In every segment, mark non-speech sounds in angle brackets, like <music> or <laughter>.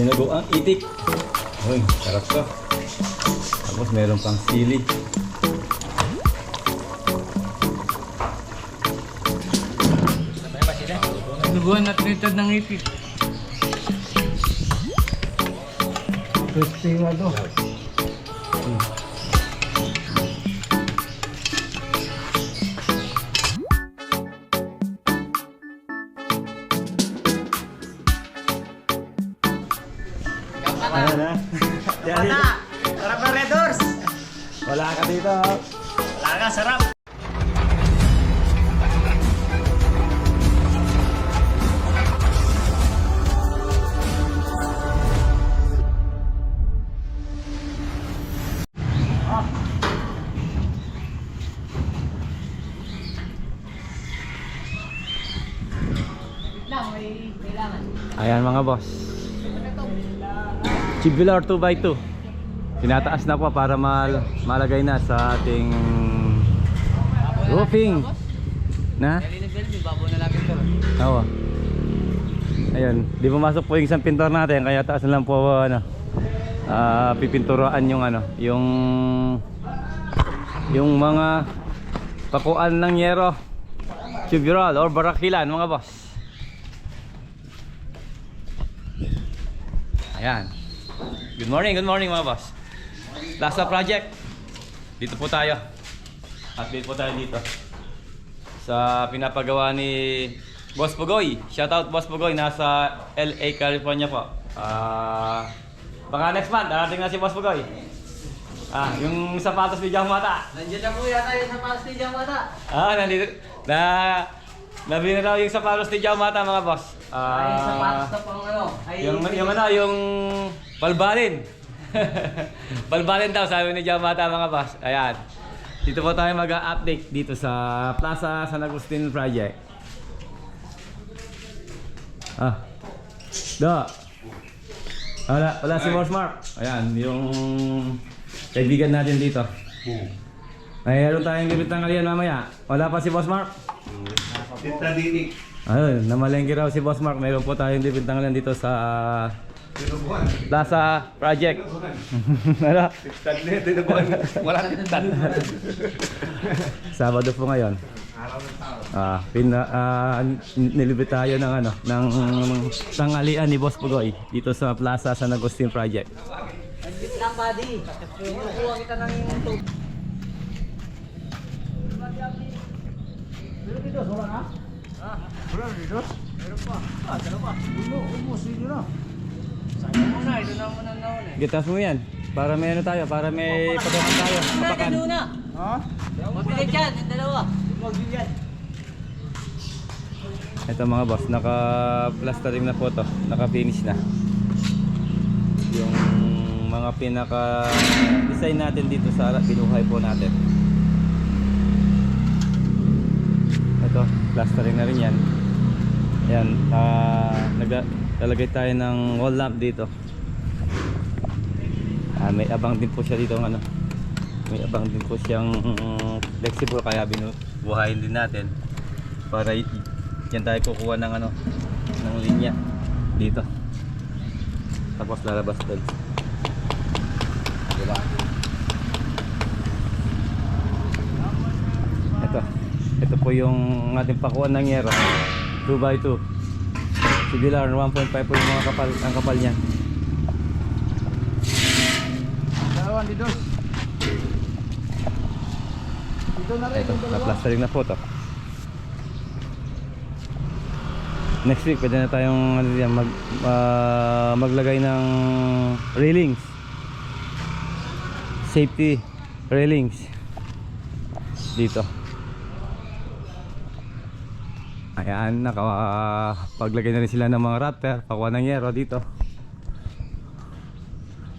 Sinugo ang itik. Uy, sarap to. Tapos meron pang sili. Duguan at litad ng ipit. Crispy nga to. Ayan mga boss. Tubular 2x2. Tinataas na po para mal malagay na sa ating roofing. Na? Oo. Ayun, di pumasok po yung isang pintor natin kaya taas na lang po ano. Ah, pipinturoan yung ano, yung yung mga pakuan ng yero. Tubular or barakilan mga boss. Ayan. Good morning, good morning mga boss. Plaza Project. Dito po tayo. Update po tayo dito. Sa pinapagawa ni Boss Pugoy. Shoutout Boss Pugoy. Nasa LA, California po. Ah... baka next month, darating na si Boss Pugoy. Ah, yung sapatos ni Jang Mata. Nandiyan na po yata yung sa pastil dyan mata. Ah, nandito. Na... Nabili na raw yung sapatos ni Jang Mata mga boss. Ah, Ay, sapatos na pang ano. Ay, yung, yung ano, yung balbalin. <laughs> balbalin daw, sabi ni Jamata mga boss. Ayan. Dito po tayo mag-update dito sa Plaza San Agustin Project. Ah. Da. Wala, wala si Boss Mark. Ayan, yung kaibigan natin dito. Mayroon tayong limit ng mamaya. Wala pa si Boss Mark. Tita Dinik. Ayun, namalengke raw si Boss Mark. Mayroon po tayong ng aliyan dito sa Tinubuan. Plaza Project. <laughs> Ano? Taglit, tinubuan. Wala tintan. <laughs> Sabado po ngayon. Ah, pina ah, nilibit tayo ng ano, ng tanghalian ni Boss Pugoy dito sa Plaza San Agustin Project. Nandiyan lang, buddy. Kukuha kita ng tubig. Meron dito, wala na? Ah, wala dito? Meron pa. Ah, dalawa. Ulo, umos, dito na. Sayang mo na, ito na mo na naon mo yan. Para may ano tayo, para may pagkakan tayo. Papakan. na. Ha? Mabili dyan, yung dalawa. Mabili yan. Ito mga boss, naka-plastering na po to. Naka-finish na. Yung mga pinaka-design natin dito sa binuhay po natin. Ito, plastering na rin yan. Ayan, ah, naglalagay tayo ng wall lamp dito. Ah, may abang din po siya dito ano. May abang din po siyang mm, flexible kaya binubuhayin din natin para yan tayo kukuha ng ano ng linya dito. Tapos lalabas doon. Diba? Ito. Po yung ating pakuan ng yero. 2x2. Tubular 1.5 po yung mga kapal, ang kapal niya. Dalawan dito. Dito na Ito, na-plastering na po to. Next week, pwede na tayong ano yan, mag, ah, maglagay ng railings. Safety railings. Dito. Ayan, nakapaglagay na rin sila ng mga raptor, pakuha ng yero dito.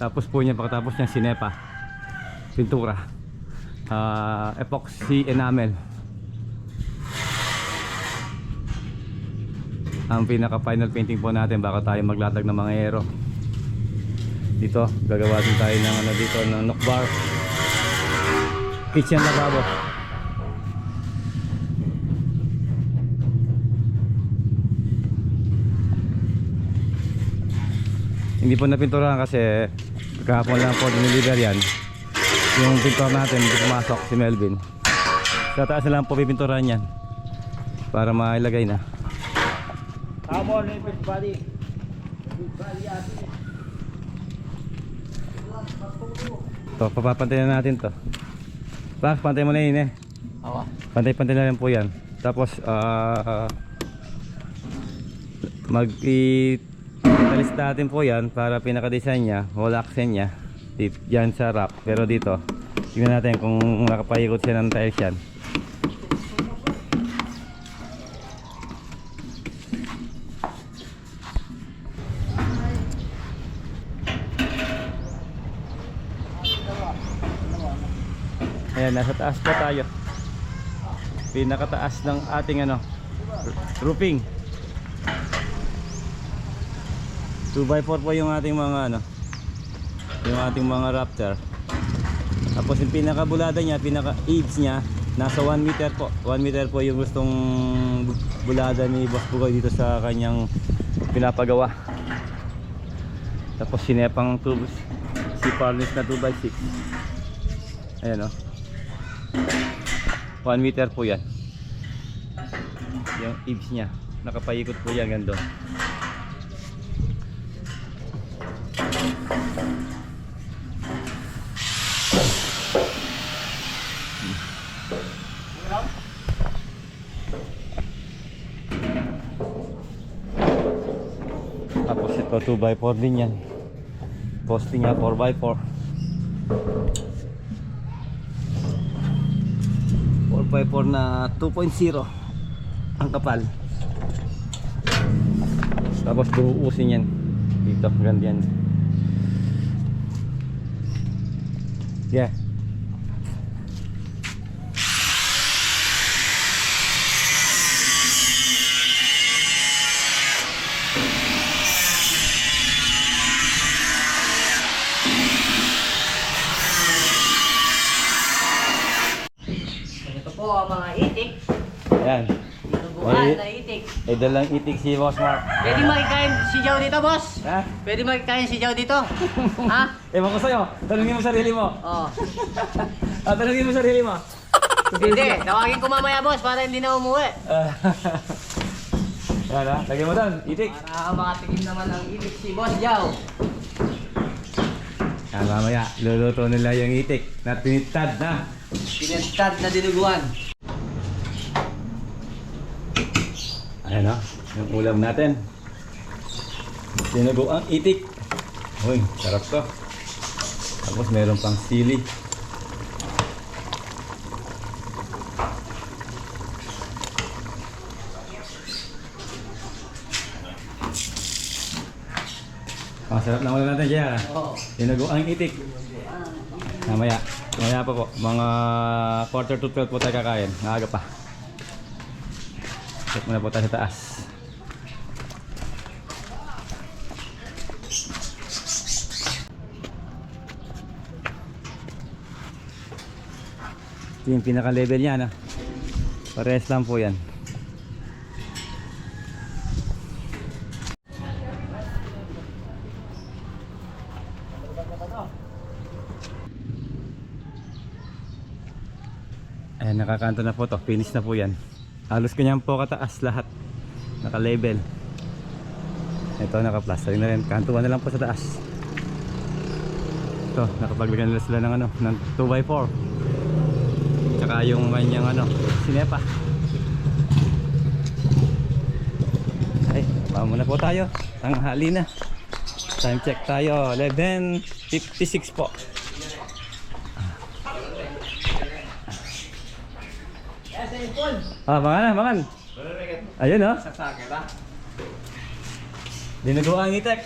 Tapos po niya, pagkatapos niya, sinepa. Pintura. Uh, epoxy enamel. Ang pinaka final painting po natin baka tayo maglatag ng mga aero dito gagawa din tayo ng ano dito ng knock bar kitchen lavabo Hindi po napinturahan kasi kahapon lang po diniliver yan. Yung pintor natin hindi pumasok si Melvin. Sa taas na lang po pipinturahan yan. Para mailagay na. Tama na yung big body. Big body ate. To, papapantayin na natin to. Pak, pantay mo na yun eh. Awa. Pantay-pantay na lang po yan. Tapos, ah... mag i italis natin po yan para pinaka-design niya, wall accent niya. Dito, yan sa wrap. Pero dito, tingnan natin kung nakapayikot siya ng tiles yan. Ayan, nasa taas pa tayo. Pinakataas ng ating ano, roofing. 2x4 po yung ating mga ano, yung ating mga raptor. Tapos yung pinakabulada niya, pinaka eaves niya, nasa 1 meter po. 1 meter po yung gustong bu- bulada ni Boss Bugoy dito sa kanyang pinapagawa. Tapos sinepang tubos, si Parnis na 2x6. Ayan o. 1 meter po yan. Yung eaves niya. Nakapayikot po yan gando. Tapos ito 2x4 din yan. Posting niya 4x4. 4x4 na 2.0 ang kapal. Tapos buusin yan. Dito, ganda Yeah. Itik. Eh, dalang itik si Boss Mark. Pwede makikain si Jow dito, boss? Ha? Pwede makikain si Jow dito? ha? <laughs> Ewan ko sa'yo. Tanungin mo sarili mo. Oh. <laughs> Ah, tanungin mo sarili mo. Hindi, tawagin ko mamaya, boss, para hindi na umuwi. Ah. <laughs> Yan ha. Lagyan mo doon. Itik. Para makatikim naman ng itik si Boss Jow. Ah, mamaya. Luluto nila yung itik na tinitad na. Pinagtad na dinuguan. Ayan o. Yung ulam natin. Sinugo ang itik. Uy, sarap to. Tapos meron pang sili. Ang sarap ng ulam natin siya. Oo. Sinugo ang itik. Mamaya. Mamaya pa po. Mga quarter to 12 po tayo kakain. Maaga pa. Check muna po tayo sa taas. Ito yung pinaka-level niya, no? Parehas lang po yan. Ayan, nakakanto na po to. Finish na po yan. Halos ganyan po kataas lahat. Naka-level. Ito, naka-plaster na rin. Kantuan na lang po sa taas. Ito, nakapaglagyan nila sila ng ano, ng 2x4. Tsaka yung kanyang ano, sinepa. Ay, baka muna po tayo. Tanghali na. Time check tayo. 11.56 po. Ah, mangan na, mangan. Ayun oh. Sasake ba? Dinuguan ang itek.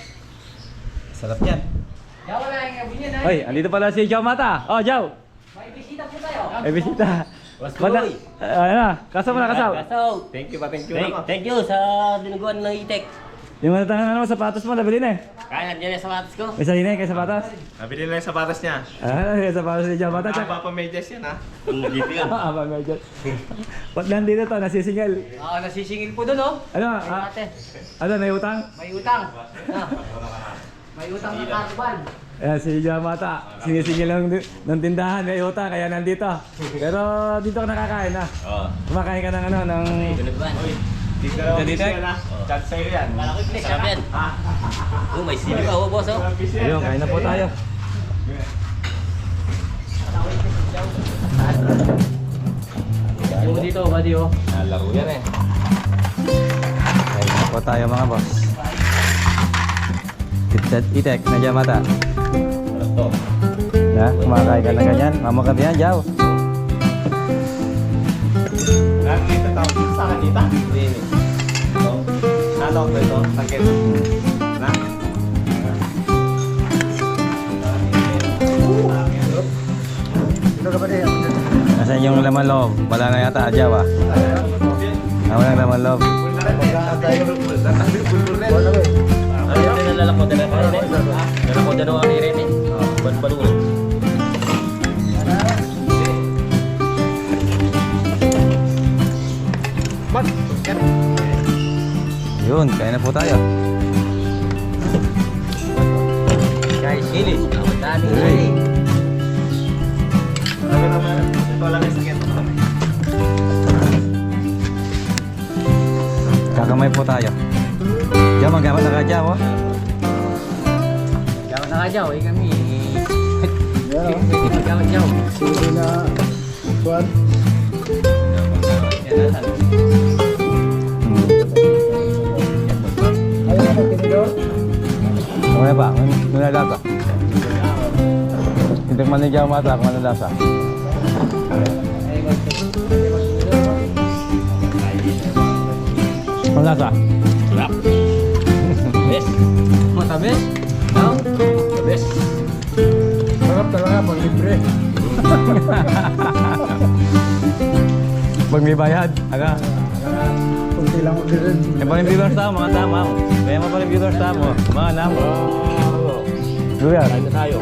Sarap yan. Jow, wala yung gabi niya, Hoy, andito pala si Joe Mata. Oh, Joe. May bisita po tayo. Ay, bisita. What's good? Ayun na, kasaw mo na kasaw. So, Thank you pa, thank you thank, naman. thank you sa dinuguan ng itik. Yung mga tangan naman sapatos mo, nabili na eh. Kaya nandiyan na sa matas ko. May sarili kay sapatos. Nabili lang yung sapatos niya. Ah, kay sapatos ni Mata. Check. Haba pa medyas yan ha. Ah, ba medyo. Ba't nandito to, nasisingil? Oo, nasisingil po doon, oh. Ano, ah, Ate, ano, may utang? may utang. Ah. May utang na karban. Ayan, si Yamata. Sinisingil ng, ng tindahan, may utang, kaya nandito. Pero dito ka nakakain na. Oo. Kumakain ka ng ano, ng... Dito daw Dito, office dito? yan ah. Chat sa'yo yan. Sarap yan. Oh, may sili pa, oh, boss, oh. Ayun, kain na po tayo. Yung dito, buddy, oh. Nalaro yan eh. Kain na po tayo mga boss. Itek, itek na Yamata. Sarap. Na, kumakain ka na ganyan. Mamakat yan, Jaw. Dito tawag sa dito. Ito. Natawag ko ito. Sakit. Na? Nasaan yung laman loob? Wala na yata, Jaw ah. Ah, wala laman loob. Ano yung pinalala ko din ako rin, eh. Dala ko din ako rin, eh. Balbalungan. Yun, kain na po tayo. Guys, sili. Dami sili. Sabi naman, ito lang yung sakit. Kakamay po tayo. Jaw, magkaman na ka, Jaw. oh. Jangan na kajaw, eh kami. Yeah. <laughs> Jangan jaw. Sige na. Kuan. Hmm. Ano ba? Ano na lasa? Hindi man ni Jaw mata kung ano lasa. Ano lasa? Sarap. Best. Matabes. No? Best. Sarap talaga pag libre. <laughs> Pag may bayad, aga. Lang ko din. Yung pa rin viewers tamo, mga tama. Kaya mo pa rin viewers tamo. Mga namo. Luya. Kain na tayo.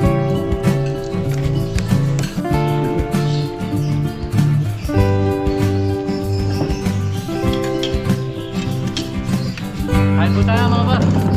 Kain po tayo mga bar.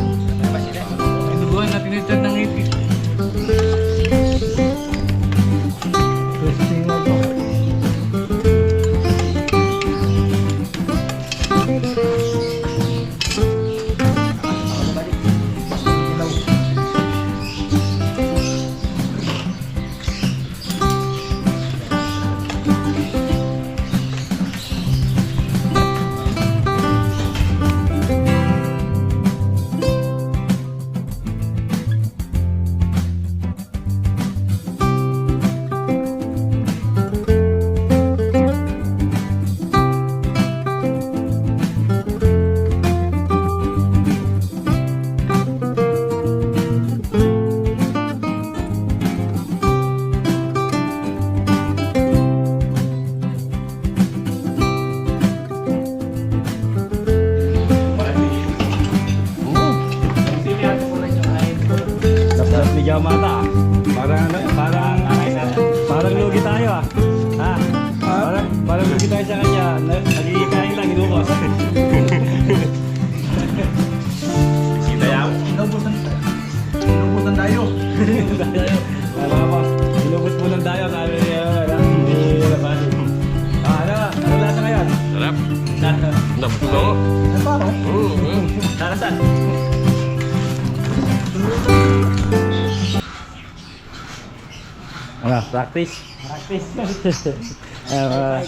Practice? Practice. <laughs> uh,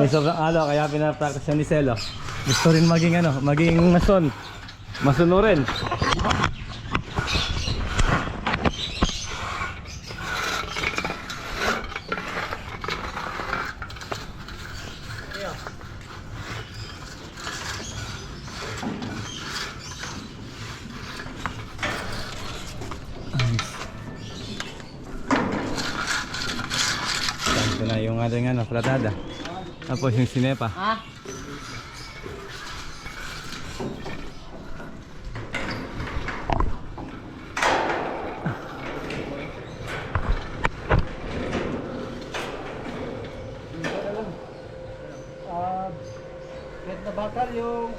may sobrang alo kaya pinapractice siya ni Celo. Gusto rin maging ano, maging mason. Masuno rin. Na ating ano, platada. Tapos yung sinepa. Ha? Na yung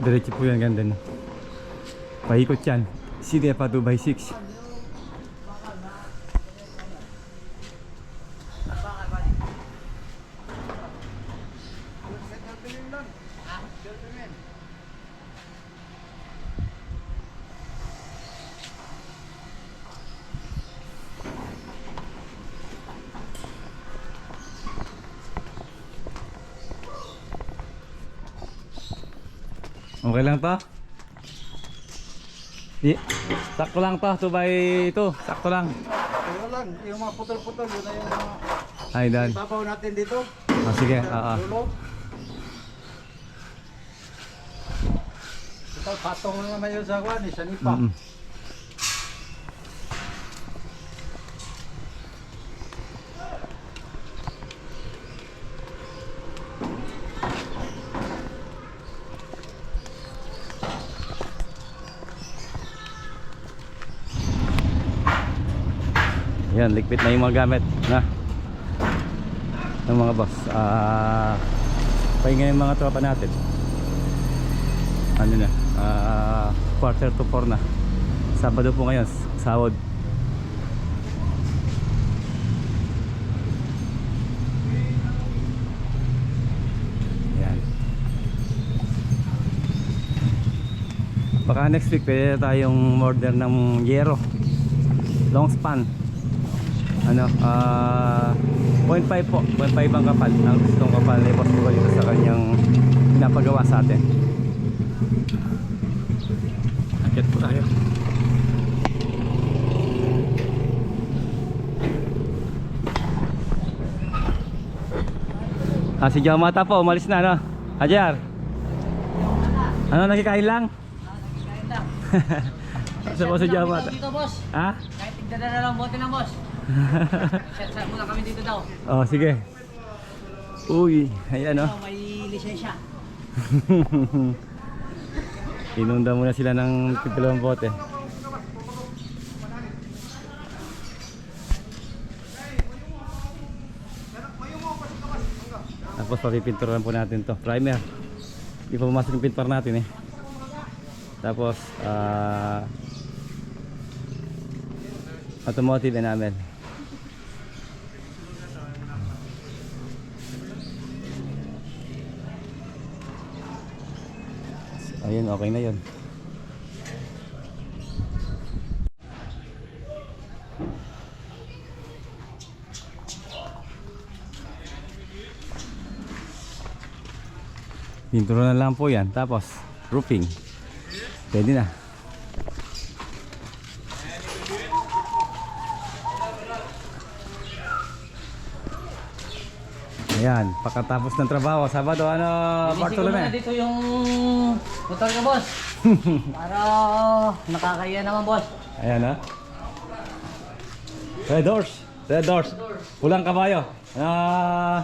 Diretso po yan, ganda no. Paikot yan. Sige pa 2x6. Okay lang to? Di, sakto lang to, 2 by 2, sakto lang. Kaya lang, yung mga putol-putol, yun na yung mga Ay, Dan. babaw natin dito. Ah, sige, oo. Dulo. Ito, patong na naman yun sa kwan, eh, sa nipa. Mm-mm. Yan, likpit na yung mga gamit na. Ng mga boss. Ah, pahinga yung mga tropa natin. Ano na ah, quarter to four na. Sabado po ngayon sahod. Yan baka next week pwede tayong order ng yero. Long span ano ah 0.5 po 0.5 ang kapal ang gustong kapal ni Boss Bugal dito sa kanyang pinapagawa sa atin Akit po tayo. Ah, si Jamata po, umalis na, no? Ajar. Ano, nakikain lang? Kahit lang. <laughs> Sa po si Jamata. Dito, boss. Ha? Kahit tigdala na lang bote ng boss. Set muna kami dito daw. Oh, sige. Uy, ayan, no? Oh, may lisensya. <laughs> Inunda muna sila ng pipilawang bote. Tapos papipinturan po natin to Primer. Hindi pa pumasok yung pintor natin eh. Tapos, ah... automotive enamel. Ayun, okay na yun. Pintura na lang po yan. Tapos, roofing. Pwede na. Ayan, pagkatapos ng trabaho, Sabado, ano, ko Bartolome? muna dito yung motor ko, boss. <laughs> Para nakakaya naman, boss. Ayan ha. Red doors. Red doors. Pulang kabayo. Ah,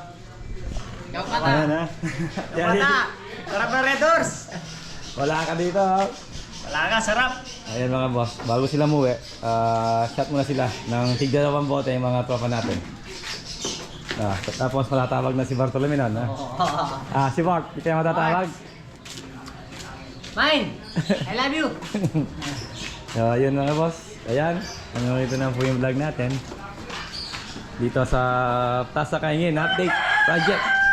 Ikaw ka ayan ha. Mata! Sarap na Red Doors! Wala ka dito. ha. Wala ka, sarap! Ayan mga boss, bago sila muwi, ah, shot muna sila ng tigdalawang bote yung mga tropa natin. Ah, tapos matatawag na si Bartolome nun, ha? Ah, si Bart, di kaya matatawag? Mine! I love you! So, <laughs> yun mga boss. Ayan, ano ito na po yung vlog natin. Dito sa Tasa Kaingin Update Project.